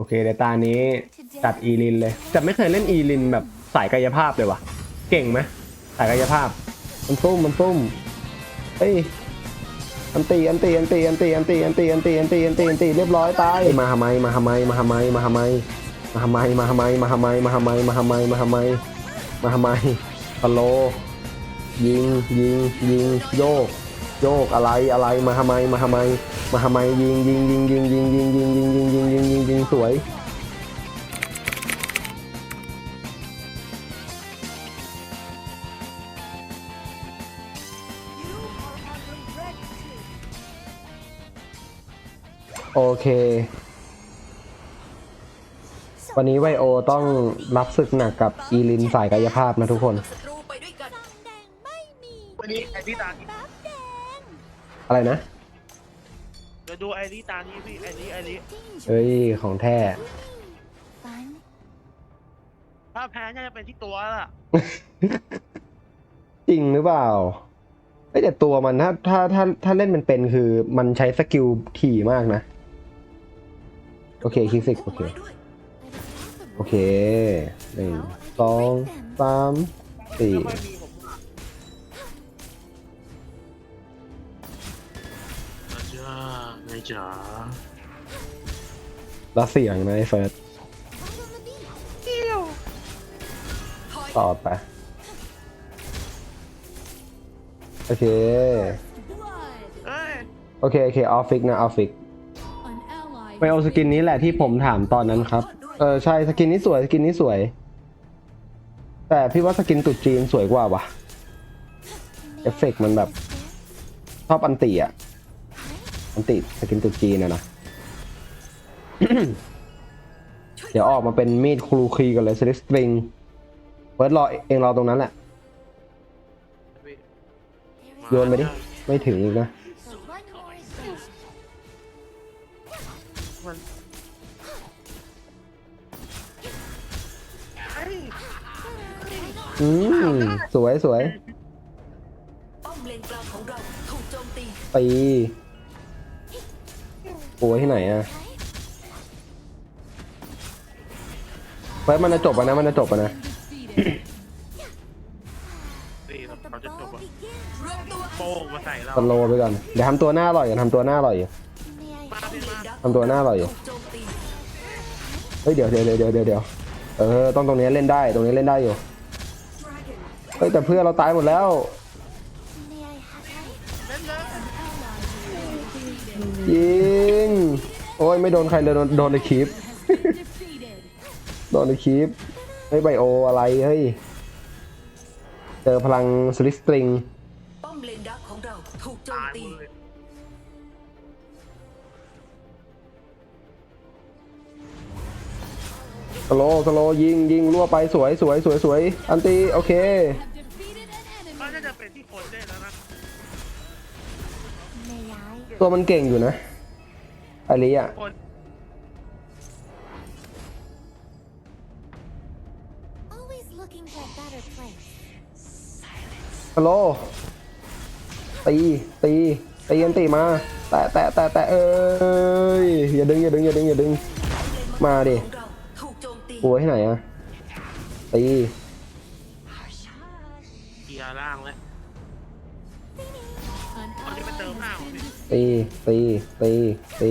โอเคเดี๋ยวตานี้จัดอีลินเลยแต่ไม่เคยเล่นอีลินแบบสายกายภาพเลยวะเก่งไหมสายกายภาพ มันตุ้มมันตุ้มเอ้ยอันตีอันตีอันตีอันตีอันตีอันตีอันตีอันตีอันตีอันตีเรียบร้อยตายมาทำไมมาทำไมมาทำไมมาทำไมมาทำไมมาทำไมมาทำไมมาทำไมมาทำไมมาทำไมมาทำไมสโลยิงยิงยิงโยกโยกอะไรอะไรมาทำไมมาทำไม มาทำไมยิงยิงยิงยิงยิงยิงยิงยิงยิงยิงยิงยิงยิงสวยโอเค วันนี้ไวโอต้องรับศึกหนักกับอีลินสายกายภาพนะทุกคนวันซองแดงไม่มีวันนี้ไอรีตาอะไรนะ ดี๋ยวดูไอรีตานี้พี่ไอรีไอรีเฮ้ย ของแท้ฟันถ้าแพ้น่าจะเป็นที่ตัวล่ะจริงหรือเปล่าเอ้ยแต่ตัวมันถ้าถ้าถ้าถ้าเล่นมันเป็นคือมันใช้สกิลถี่มากนะ โอเคคลิกสิโอเค โอเคหนึ่งสองสามสี่ ไม่ค่อยมี จารย์ไงจ๋าแล้วเสียงนะไอ้เฟิร์สต่อไป โอเค เอ้ยโอเค โอเค ออฟฟิกนะ ออฟฟิกไปเอาสกินนี้แหละที่ผมถามตอนนั้นครับเออ ใช่ สกินนี้สวย สกินนี้สวย แต่พี่ว่าสกินตุดจีนสวยกว่าว่ะ เอฟเฟกต์มันแบบ ชอบอันติอะ อันติสกินตุจีนนะนะ เดี๋ยวออกมาเป็นมีดครูคีกันเลยสลิสตริงเฟิร์สรอเองรอตรงนั้นแหละ โยนไปดิ ไม่ถึงอีกนะ อืม สวยสวยป้อมเลนกลางของเราถูกโจมตี ตี โอ้ยที่ไหนอะเฟิร์สมันจะจบอะนะ มันจะจบอะนะตีเราจะจบอะรวมตัวโป้งมาใส่เราสโลว์ไปก่อน เดี๋ยวทำตัวหน้าอร่อยอย่าทำตัวหน้าอร่อยอยู่มาพี่มาทำตัวหน้าอร่อยอยู่ถูกโจมตีเฮ้ยเดี๋ยวเดี๋ยวเดี๋ยวเดี๋ยวเดี๋ยวเออต้องตรงนี้เล่นได้ตรงนี้เล่นได้อยู่เฮ้ยแต่เพื่อนเราตายหมดแล้ว ยิง โอ้ยไม่โดนใครเลยโดนโดนในคลิป โดนในคลิปเฮ้ยไบโออะไรเฮ้ย เจอพลังสลิสตริง ป้อมเลนดักของเราถูกโจมตายตีหมดเลยสโลว์สโลว์ยิงยิงรั่วไปสวยสวยสวยสวยอันตีโอเค ตัวมันเก่งอยู่นะไอริอะคนฮัลโหลตีตีตีอันตีมา แตะแตะแตะแตะเอ้ยอย่าดึงอย่าดึงอย่าดึงอย่าดึง มาดิของเราถูกโจมตีหัวที่ไหนอะตีเกียร์ล่างเลย ตีตีตีตี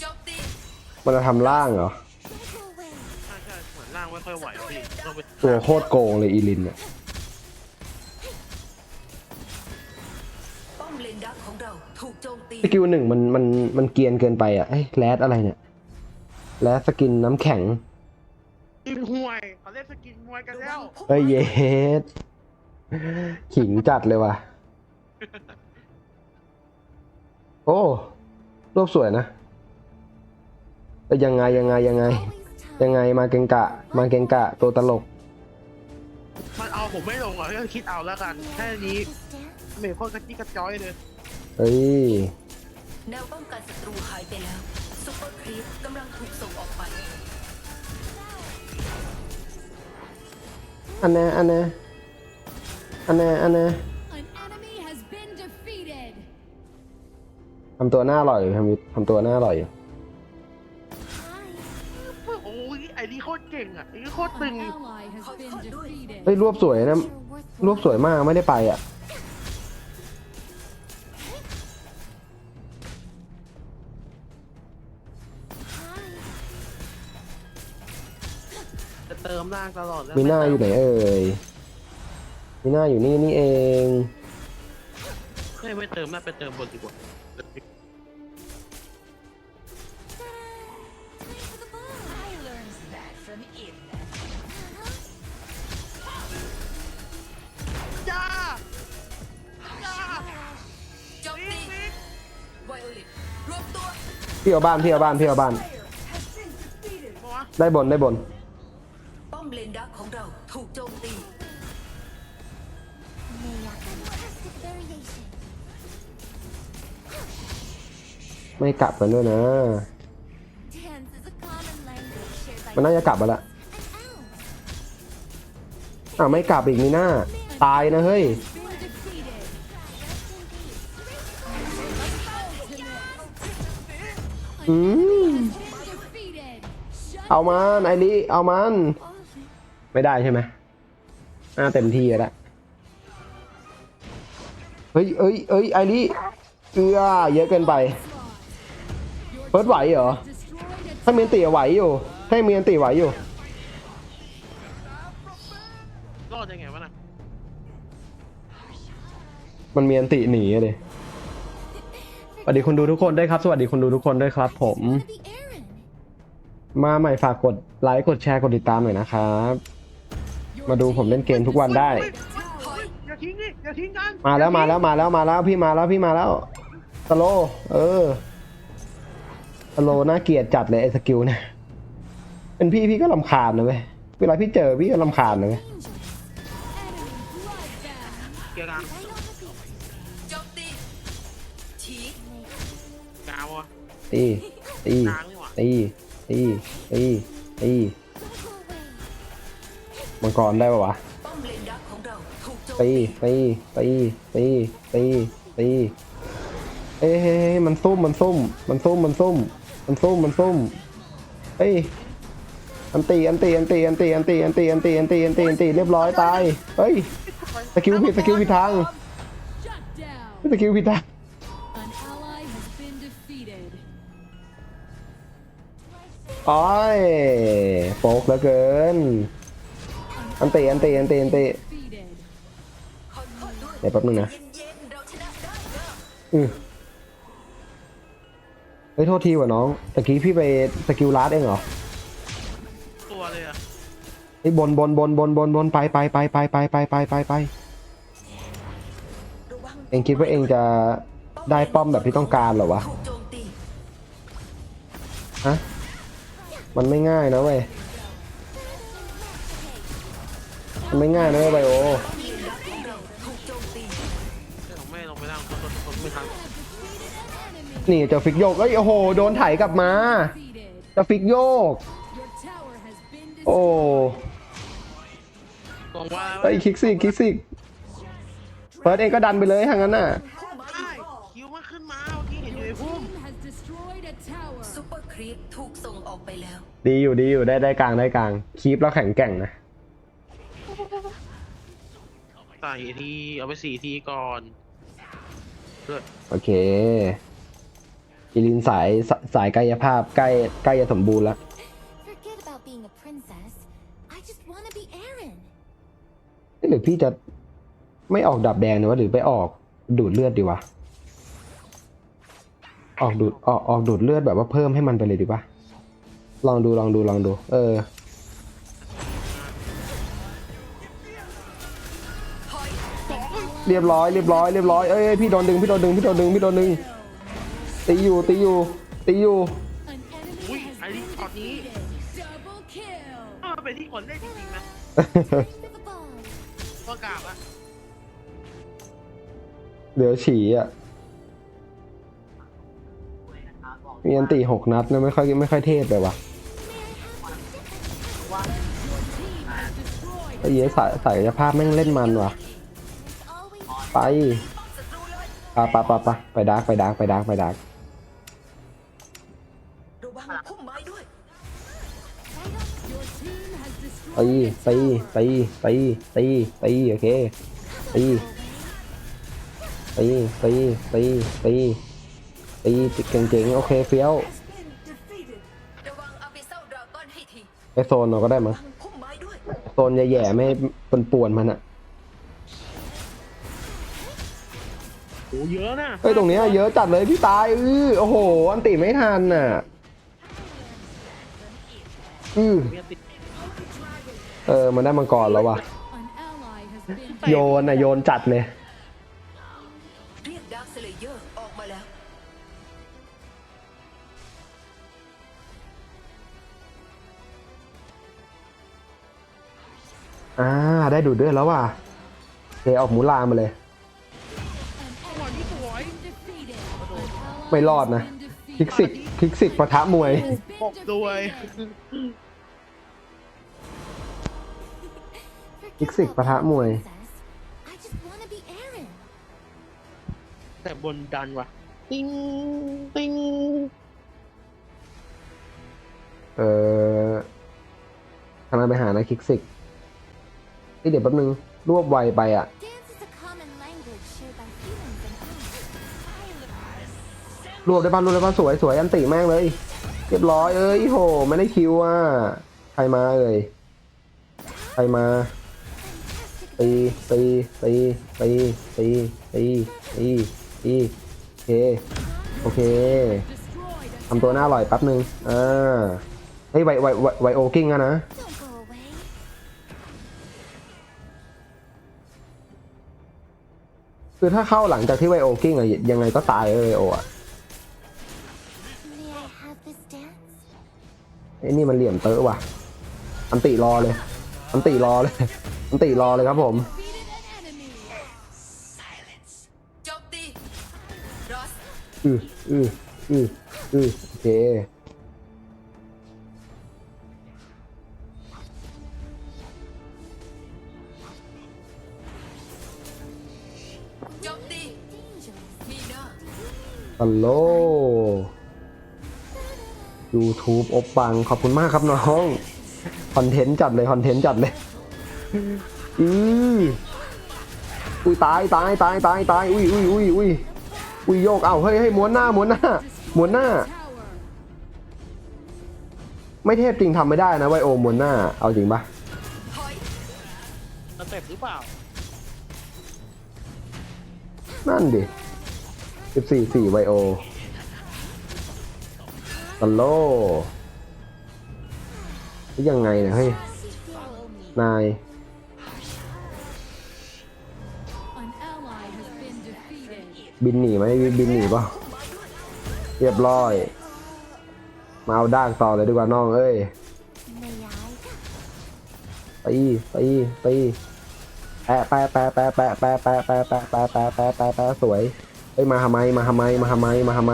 โจมตีมันจะทำล่างเหรอ ใช่ใช่เหมือนล่างไม่ค่อยไหวอะพี่ต้องไปตัวโคตรโกงเลยอีลินอะป้อมเลนดักของเราถูกโจมตีสกิลหนึ่งมันมันมันเกรียนเกินไปอะเอ้ยแรดอะไรเนี่ยแรดสกินน้ำแข็ง กินห่วยเขาเล่นสกินมวยกันแล้วเฮ้ยเยสขิงจัดเลยว่ะ โอ้รูปสวยนะเอ้ยยังไงยังไงยังไง ยังไงมาเกงกะ มาเกงกะตัวตลก มันเอาผมไม่ลงอะก็คิดเอาแล้วกันแค่นี้เมย์โคตรกระจี้กระจ้อยเลยเฮ้ยแนวป้องกันศัตรูหายไปแล้วซุปเปอร์ครีปกำลังถูกส่งออกไปอันแน่อันแน่อันแน่อันแน่ ทำตัวหน้าอร่อยอยู่ทำทำตัวหน้าอร่อยอยู่โอ้ยไอ้นี่โคตรเก่งอะไอ้นี่โคตรตึง An ally has been defeated. เฮ้ยรวบสวยนะรวบสวยมากไม่ได้ไปอะ จะเติมร่างตลอดแล้วมีหน้าอยู่ไหนเอ่ยมีหน้าอยู่นี่นี่เอง ไม่ไม่เติมน่าไปเติมบนดีกว่าจ้า พี่เอาบ้านพี่เอาบ้านพี่เอาบ้านบอกว่าได้บนได้บน ป้อมเลนดักของเราถูกโจมตี ไม่กลับกันด้วยนะ มันน่าจะกลับมาละอ่าวไม่กลับอีกนี่หน้า ตายนะเฮ้ย อืม Been defeated. Shut เอามันไอริเอามัน ไม่ได้ใช่ไหมอ่าเต็มที่แล้วเฮ้ยเอ้ยเอ้ยไอริเอือเยอะเกินไปเฟิร์สไหวเหรอ destroyed a ถ้าเมียนตีไหวอยู่ให้เมียนตีไหวอยู่รอดยังไงวะน่ะมันเมียนติหนีอะเลย สวัสดีคนดูทุกคนด้วยครับ สวัสดีคนดูทุกคนด้วยครับ ผม มาใหม่ฝากกดไลค์กดแชร์กดติดตามหน่อยนะครับ มาดูผมเล่นเกมทุกวันได้ อย่าทิ้งนี่อย่าทิ้งกันมาแล้วมาแล้วมาแล้วมาแล้วพี่มาแล้วพี่มาแล้วสโลเออสโลน่าเกลียดจัดเลยไอ้สกิลเนี่ยเป็นพี่พี่ก็ลำคาญนะเว้ยเวลาพี่เจอพี่ก็ลำคาญนะเว้ยเกียร์กลาง ตีตีตีตีตีตีมังกรได้ปะวะตีตีตีตีตีตีเอ้ยเฮ้เฮ้มันซุ่มมันซุ่มมันซุ่มมันซุ่มมันซุ่มมันซุ่มเอ้ยอันตีอันตีอันตีอันตีอันตีอันตีอันตีอันตีอันตีอันตีเรียบร้อยตายเฮ้ยสกิลผิดสกิลผิดทางสกิลผิดทาง โอ้ยโฟกเหลือเกิน อันตีอันตีอันตีอันตี Defeated. ขอโทษด้วยเดี๋ยวแป๊บนึงนะเย็นๆเราชนะได้นะอือเฮ้ยโทษทีว่ะน้องตะกี้พี่ไปสกิลลาดเองเหรอ ตัวเลยอะไอ้ยบนบนบนบนบนบนไปไปไปไปไปไปไปไปไประวังเองคิดว่าเองจะได้ป้อมแบบที่ต้องการเหรอวะถูกโจมตีฮะ มันไม่ง่ายนะเว้ย มันไม่ง่ายนะเว้ยไบโอป้อมเลนดักของเราถูกโจมตีผมไม่ลงไปนั่งคนคนไม่ทันนี่เจะฟิกโยกเอ้ยโอ้โห โดนไถกลับมา Defeated. จะฟิกโยก Your tower has been โอ้ destroyed. ตรงว่าไอ้ยคิกซิกคิกซิกเฟิร์สเองก็ดันไปเลยทางนั้นน่ะได้คิวมา ขึ้นมาเมื่อกี้เห็นอยู่ในพุ่ม Team has destroyed a tower. ซูเปอร์ครีปถูกส่งออกไปแล้ว ดีอยู่ดีอยู่ได้ได้กลางได้กลางคีปแล้วแข็งแกร่งนะใส่ทีเอาไปสี่ทีก่อนเลือดโอเคอีลินสายสสายกายภาพใกล้ใกล้จะสมบูรณ์แล้ว Forget about being a princess. I just want to be Aaron. เอ๊ะหรือพี่จะไม่ออกดับแดงนะวะหรือไปออกดูดเลือดดีวะ ออกดูดออกออกดูดเลือดแบบว่าเพิ่มให้มันไปเลยดีปะลองดูลองดูลองดู เออ เรียบร้อยเรียบร้อยเรียบร้อยเอ้ยเอ้ยพี่โดนดึงพี่โดนดึงพี่โดนดึงพี่โดนดึงตีอยู่ตีอยู่ตีอยู่ An enemy Ui, has ai đi, been còn ý. defeated. Double kill. เออเป็นที่คนเล่นจริงๆนะ Bring the ball. ก็กราบอะเหลือฉี่อะ มีอันตีหกนัดนะไม่ค่อยไม่ค่อยเทพเลยว่ะ Team has destroyed ไอ้เหี้ยสายสายภาพแม่งเล่นมันว่ะ Always ไปปะปะปะปะไปดาร์กไปดาร์กไปดาร์กไปดาร์กระวังพุ่มไม้ด้วย team has ตี destroyed a ตี tower. ตีตีตีตีโอเคตีตีตีตีตี ตีเก่งๆโอเคเฟี้ยวระวังอาบิเซลดราก้อนให้ทีไปโซนเราก็ได้มั้งพุ่มไม้ด้วยโซนแย่ๆไม่เป็นป่วนๆมันอะโอ้เยอะนะเฮ้ยตรงเนี้ยเยอะจัดเลยพี่ตายอื้อโอ้โหอันติไม่ทันน่ะอือเมียติดเออมันได้มังกรแล้วว่ะ An ally has been โยนอะโยนจัดเลย อ่า ได้ดูดด้วยแล้วว่ะโอเคออกหมูลามาเลย defeated. An ally ไม่รอดนะ has been คลิก defeated. สิกคลิกสิกปะทะมวย Has been ปกด้วย defeated. Forget Xích about và thả being a mùi. princess. I just wanna be Aaron. แต่บนดันว่ะ ติ้งติ้งเออกำลังไปหานะคลิกสิก เฮ้ยเดี๋ยวแป๊บนึงรวบไวไปอะ Dance is a common language shared by humans and elves. รวบได้ป่ะรวบได้ป่ะสวยสวยอันติแม่งเลยเรียบร้อยเอ้ยโหไม่ได้คิวอะใครมาเอ่ยใครมา Fantastic ตีตีตีตีตีตีตีตีโอเคโอเค Destroyed a ทำตัวหน้าอร่อยแป๊บนึงอ่าเฮ้ยไวไวไวไวโอกิ้งอะนะ คือถ้าเข้าหลังจากที่ไวโอกิ้งอะยังไงก็ตายเลยไวโออะ May I have this dance? ไอ้นี่มันเหลี่ยมเตอะว่ะ อันติรอเลย อันติรอเลย อันติรอเลยครับผม defeated an enemy. โจมตีรอสอืออืออืออือโอเค โจมตี Dangerous. มีนาฮัลโหล YouTube อบปัง ขอบคุณมากครับน้อง คอนเทนต์จัดเลย คอนเทนต์จัดเลย อืออุ้ยตายตายตายตายตายอุ้ยอุ้ยอุ้ยอุ้ยอุ้ยโยกเอ้าเฮ้ยเฮ้ยม้วนหน้าม้วนหน้าม้วนหน้า Tower. ไม่เทพจริงทำไม่ได้นะไวโอม้วนหน้า เอาจริงปะถอยสเต็ปหรือเปล่า นั่นดิ14 4ไวโอฮัลโหลยังไงเนี่ยเฮ้ย นาย บินหนีไหมบินหนีป่ะเรียบร้อย มาเอาด้างต่อเลยดีกว่าน้องเอ้ย May I? ตีตีตี แปะแปะแปะแปะแปะแปะแปะแปะแปะแปะแปะแปะแปะแปะสวยเฮ้ยมาทำไมมาทำไมมาทำไมมาทำไม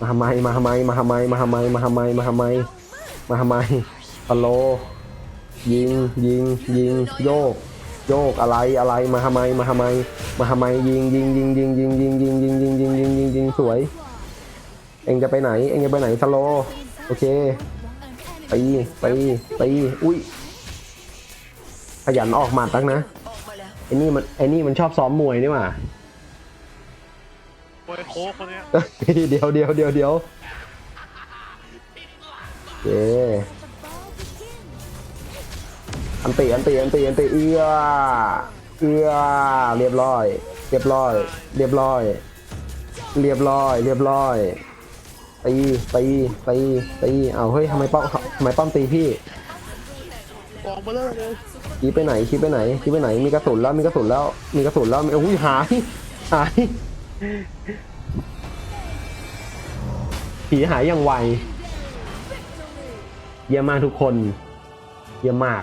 มาทำไมมาทำไมมาทำไมมาทำไมมาทำไมมาทำไมมาทำไมฮัลโหลยิงยิงยิงโยก โยกอะไรอะไรมาทำไมมาทำไมมาทำไมยิงยิงยิงยิงยิงยิงยิงยิงยิงยิงยิงยิงยิงสวย เอ็งจะไปไหน เอ็งจะไปไหนสโลโอเค An ตี enemy ตีตีอุ้ยขยันออกหมัดตั้งนะ ไอ้นี่มันไอ้นี่มันชอบซ้อมมวยนี่หว่าโอยโค้กคนเนี้ยเดี๋ยวเดี๋ยวเดี๋ยวเดี๋ยวเย้ The ball begins. อันตีอันตีอันตีอันตีเอื้อเอื้อเรียบร้อย เรียบร้อย เรียบร้อย เรียบร้อย เรียบร้อยตีตีตีตีเอาเฮ้ยทำไมป้อมทำไมป้อมตีพี่กองเบลอเลย ชี้ไปไหนชี้ไปไหนชี้ไปไหน มีกระสุนแล้วมีกระสุนแล้ว มีกระสุนแล้วโอุ้ยหายหายผีหายอย่างไวเยี่ยมมากทุกคน เยี่ยมมาก